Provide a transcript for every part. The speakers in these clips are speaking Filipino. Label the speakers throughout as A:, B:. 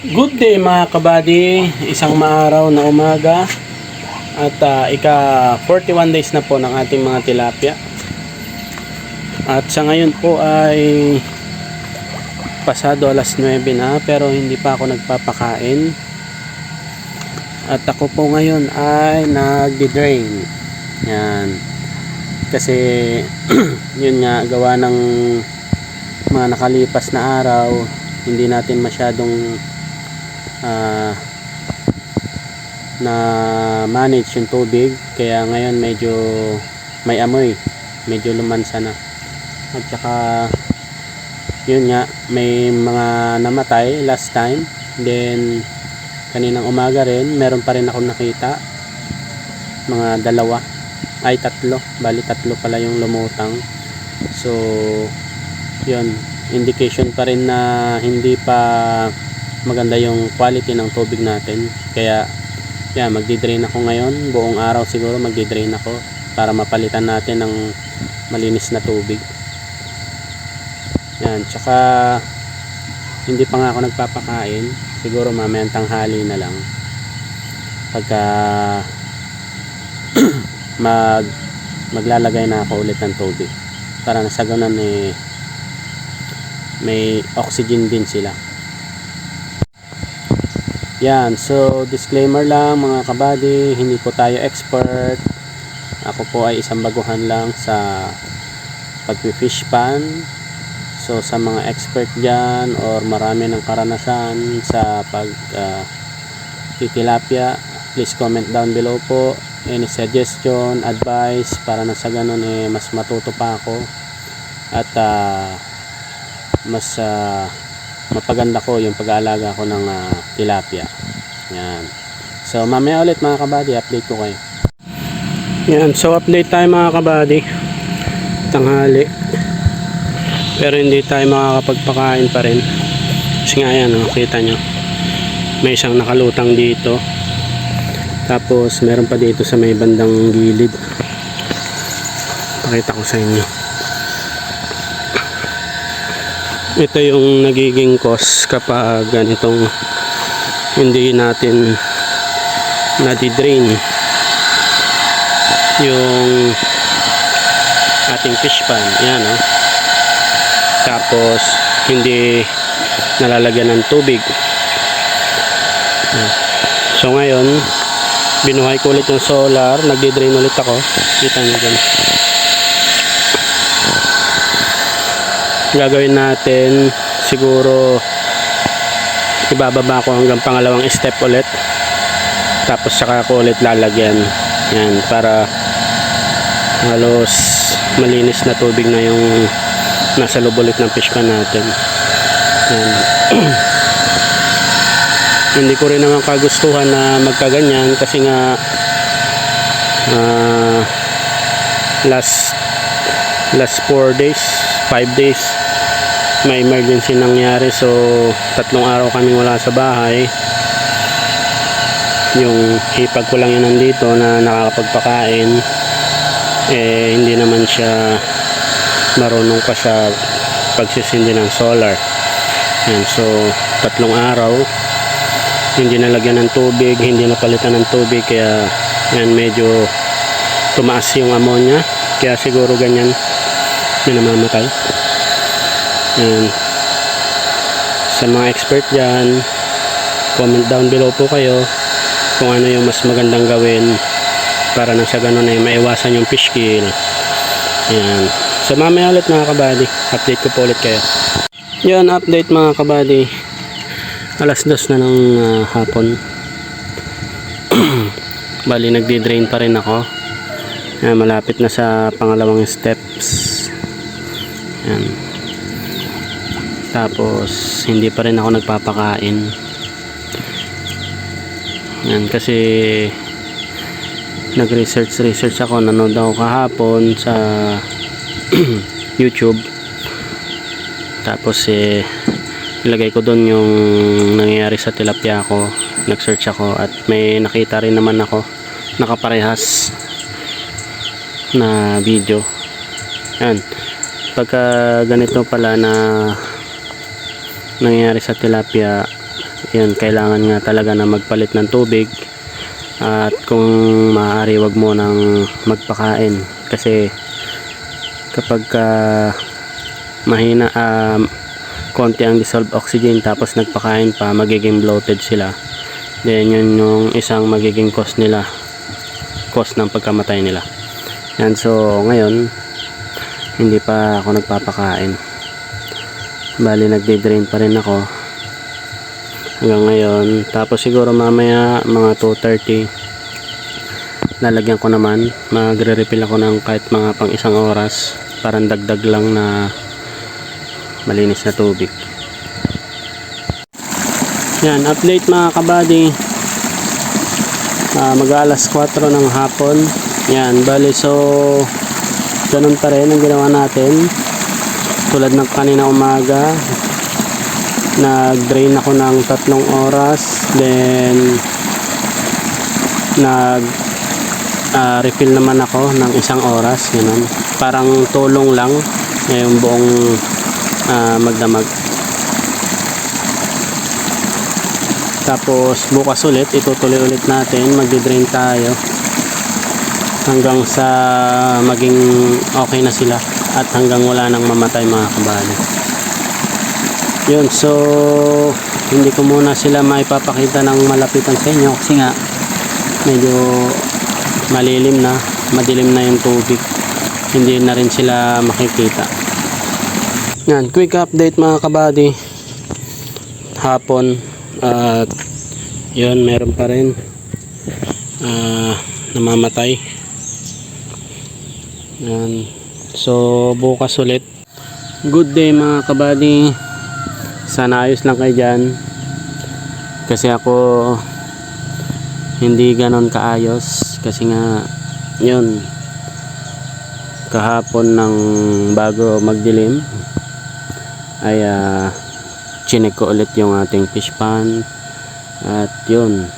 A: Good day mga kabady, isang maaraw na umaga at ah, ika 41 days na po ng ating mga tilapia. At sa ngayon po ay pasado alas 9 na pero hindi pa ako nagpapakain. At ako po ngayon ay nagdi-drain. Yan. Kasi yun nga gawa ng mga nakalipas na araw hindi natin masyadong ah, na manage yung tubig. Kaya ngayon medyo may amoy. Medyo lumansa na. At saka yun nga may mga namatay last time. Then kaninang umaga rin meron pa rin akong nakita. Mga dalawa. Ay tatlo. Bali tatlo pala yung lumutang. So yun. Indication pa rin na hindi pa maganda yung quality ng tubig natin. Kaya yan magdi-drain ako ngayon. Buong araw siguro magdi-drain ako para mapalitan natin ng malinis na tubig. Yan tsaka hindi pa nga ako nagpapakain. Siguro mamayang tanghali na lang. Pagka mag maglalagay na ako ulit ng tubig. Para na sa ganun eh may oxygen din sila yan so disclaimer lang mga kabady hindi po tayo expert. Ako po ay isang baguhan lang sa pagpi-fish pan. So sa mga expert dyan or marami ng karanasan sa pag uh, titilapia please comment down below po. Any suggestion, advice para na sa ganun eh mas matuto pa ako. At ah, mas ah, mapaganda ko yung pag-aalaga ko ng ah, tilapia. Yan. So mamaya ulit mga kabady update ko kayo. Yan. So update tayo mga kabady. Tanghali. Pero hindi tayo makakapagpakain pa rin. Kasi nga yan oh, kita nyo. May isang nakalutang dito. Tapos meron pa dito sa may bandang gilid. Pakita ko sa inyo ito yung nagiging cause kapag ganitong hindi natin nadidrain yung ating fish pan. Yan oh. tapos hindi nalalagyan ng tubig. So ngayon binuhay ko ulit yung solar. Nagdi-drain ulit ako. Kita nyo dyan gagawin natin siguro ibababa ko hanggang pangalawang step ulit. Tapos saka ko ulit lalagyan. Yan para halos malinis na tubig na yung nasa loob ulit ng fish pan natin. Yan. Hindi ko rin naman kagustuhan na magkaganyan kasi nga ah, last last 4 days 5 days may emergency nangyari. So tatlong araw kami wala sa bahay. Yung hipag ko lang yun nandito na nakakapagpakain. Eh hindi naman siya marunong pa sa pagsisindi ng solar. Yan so tatlong araw hindi nalagyan ng tubig hindi napalitan ng tubig kaya yan medyo tumaas yung ammonia. Kaya siguro ganyan na yan sa mga expert dyan comment down below po kayo kung ano yung mas magandang gawin para nang sa ganun ay maiwasan yung fish kill. Yan so mamaya ulit mga kabady update ko po ulit kayo. Yan update mga kabady. Alas dos na ng ah, hapon. Bali nagdi-drain pa rin ako. Yan, malapit na sa pangalawang steps. Yan tapos hindi pa rin ako nagpapakain. Yan kasi nag research research ako nanood ako kahapon sa youtube. Tapos eh ilagay ko doon yung nangyayari sa tilapia ko. Nag search ako at may nakita rin naman ako nakaparehas na video. Yan pagka ganito pala na nangyayari sa tilapia yun kailangan nga talaga na magpalit ng tubig. At kung maaari wag mo nang magpakain. Kasi kapag ka mahina um, konti ang dissolved oxygen tapos nagpakain pa magiging bloated sila. Then yun yung isang magiging cause nila cause ng pagkamatay nila. Yan so ngayon hindi pa ako nagpapakain bali nagde-drain pa rin ako. Hanggang ngayon. Tapos siguro mamaya mga 2.30 lalagyan ko naman. Magre-refill ako ng kahit mga pang isang oras parang dagdag lang na malinis na tubig. Yan update mga kabady. Uh, mag alas 4 ng hapon. Yan bali so ganun pa rin ang ginawa natin tulad ng kanina umaga. Nag-drain ako ng tatlong oras. Then nag ah, refill naman ako ng isang oras ganun. parang tulong lang ngayong buong ah, magdamag. Tapos bukas ulit itutuloy ulit natin magdi-drain tayo. Hanggang sa maging okay na sila at hanggang wala nang mamatay mga kabali. Yun so hindi ko muna sila maipapakita ng malapitan sa inyo kasi nga medyo malilim na madilim na yung tubig. Hindi na rin sila makikita. Yan quick update mga kabady hapon at yun meron pa rin ah, namamatay. Yan so bukas ulit. Good day mga kabady. Sana ayos lang kayo dyan. Kasi ako hindi ganon kaayos. Kasi nga yun. Kahapon ng bago magdilim ay ah, chinek ko ulit yung ating fish pan. At yun.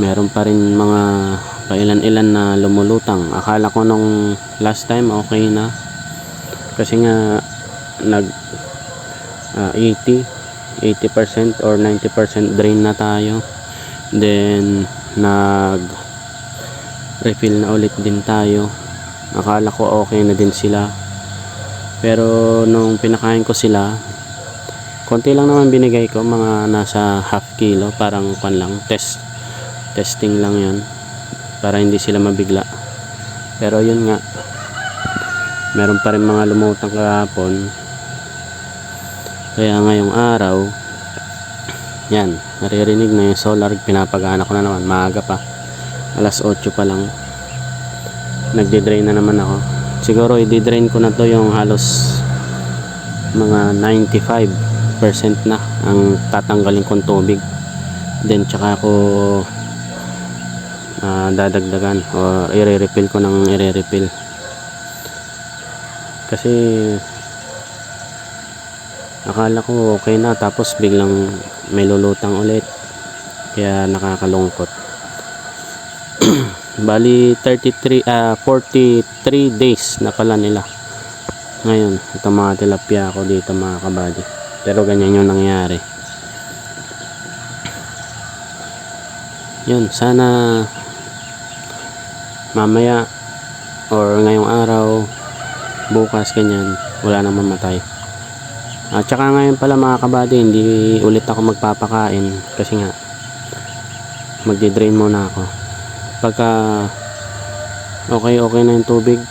A: Meron pa rin mga pailan-ilan na lumulutang. Akala ko nung last time okay na. Kasi nga nag ah, 80 80% or 90% drain na tayo. Then nag refill na ulit din tayo. Akala ko okay na din sila. Pero nung pinakain ko sila konti lang naman binigay ko mga nasa half kilo parang kwan lang test testing lang yon para hindi sila mabigla. Pero yun nga meron pa rin mga lumutang kahapon. Kaya ngayong araw yan naririnig na yung solar. Pinapagana ko na naman maaga pa. Alas 8 pa lang. Nagde-drain na naman ako. Siguro i-drain ko na to yung halos mga 95% na ang tatanggalin kong tubig. Then tsaka ako ah, dadagdagan or i-refill ko ng i-refill kasi akala ko okay na tapos biglang may lulutang ulit. Kaya nakakalungkot. Bali 33 ah 43 days na pala nila. Ngayon ito mga tilapia ko dito mga kabady pero ganyan yung nangyari. Yun sana mamaya or ngayong araw bukas ganyan wala nang mamatay. At saka ngayon pala mga kabady hindi ulit ako magpapakain kasi nga magdi-drain muna ako. Pagka okay okay na yung tubig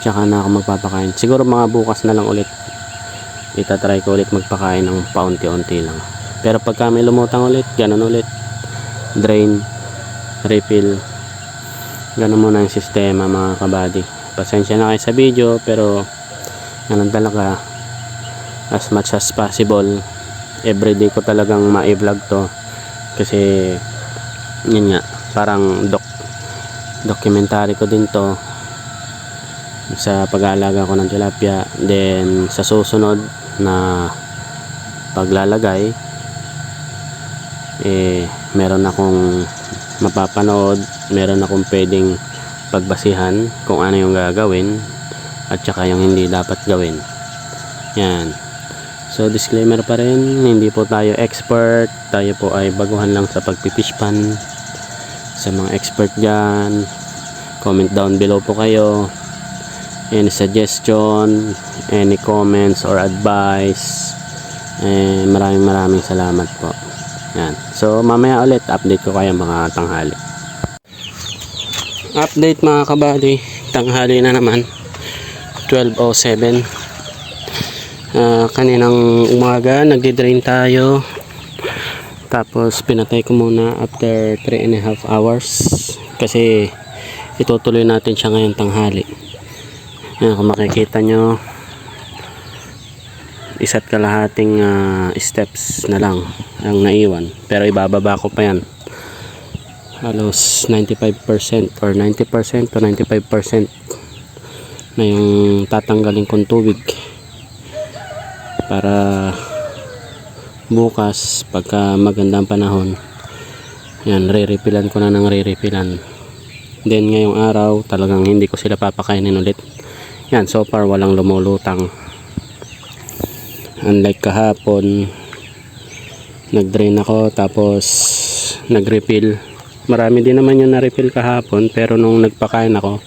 A: tsaka na ako magpapakain. Siguro mga bukas na lang ulit. Itatry ko ulit magpakain ng paunti-unti lang. Pero pagka may lumutang ulit ganun ulit. Drain refill ganun muna yung sistema mga kabady. Pasensya na kayo sa video pero ganun talaga. As much as possible everyday ko talagang ma-vlog to. Kasi yun nga parang doc documentary ko din to. Sa pag-aalaga ko ng tilapia then sa susunod na paglalagay eh meron akong mapapanood meron akong pwedeng pagbasihan kung ano yung gagawin at saka yung hindi dapat gawin yan So disclaimer pa rin, hindi po tayo expert, tayo po ay baguhan lang sa pagpifish pan. Sa mga expert dyan, comment down below po kayo. Any suggestion, any comments or advice. Eh, maraming maraming salamat po. Yan. So mamaya ulit, update ko kayo mga tanghali. Update mga kabady, tanghali na naman. 12.07 Ah, kaninang umaga nagdi-drain tayo tapos pinatay ko muna after 3 and a half hours kasi itutuloy natin siya ngayong tanghali Ayan, kung makikita nyo isa't kalahating ah, steps na lang ang naiwan. Pero ibababa ko pa yan. Halos 95% or 90% to 95% na yung tatanggalin kong tubig. Para bukas pagka magandang panahon yan re-refillan ko na ng re-refillan then ngayong araw talagang hindi ko sila papakainin ulit. Yan so far walang lumulutang unlike kahapon nag-drain ako tapos nag-refill. Marami din naman yung na-refill kahapon pero nung nagpakain ako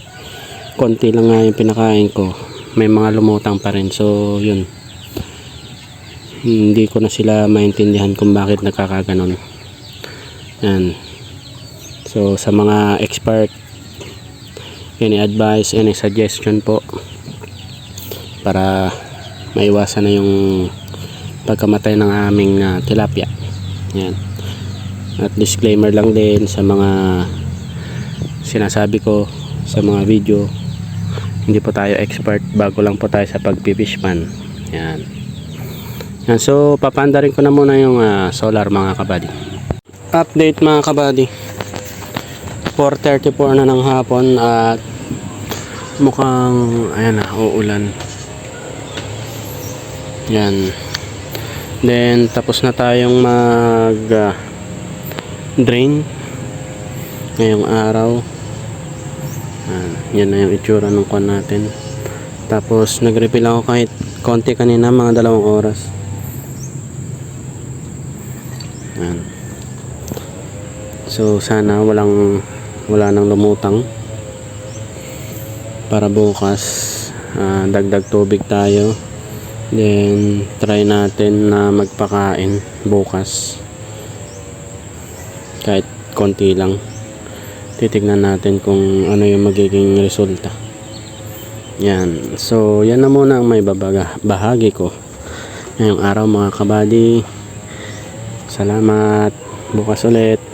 A: konti lang nga yung pinakain ko. May mga lumutang pa rin. So yun. Hindi ko na sila maintindihan kung bakit nagkakaganon. Yan. So sa mga expert any advice any suggestion po para maiwasan na yung pagkamatay ng aming ah, tilapia yan at disclaimer lang din sa mga sinasabi ko sa mga video hindi po tayo expert bago lang po tayo sa pagpifish pan yan yan, so papanda rin ko na muna yung ah, solar mga kabady. Update mga kabady. 4.34 na ng hapon at mukhang ayan na, uulan. Yan. Then tapos na tayong mag ah, drain ngayong araw. Yan, yan na yung itsura ng kwan natin. Tapos nag-refill ako kahit konti kanina mga dalawang oras. Yan. So sana walang wala nang lumutang para bukas ah, dagdag tubig tayo. Then try natin na magpakain bukas. Kahit konti lang. Titignan natin kung ano yung magiging resulta. Yan. So yan na muna ang may babaga, bahagi ko. Ngayong araw mga kabady. Salamat. Bukas ulit.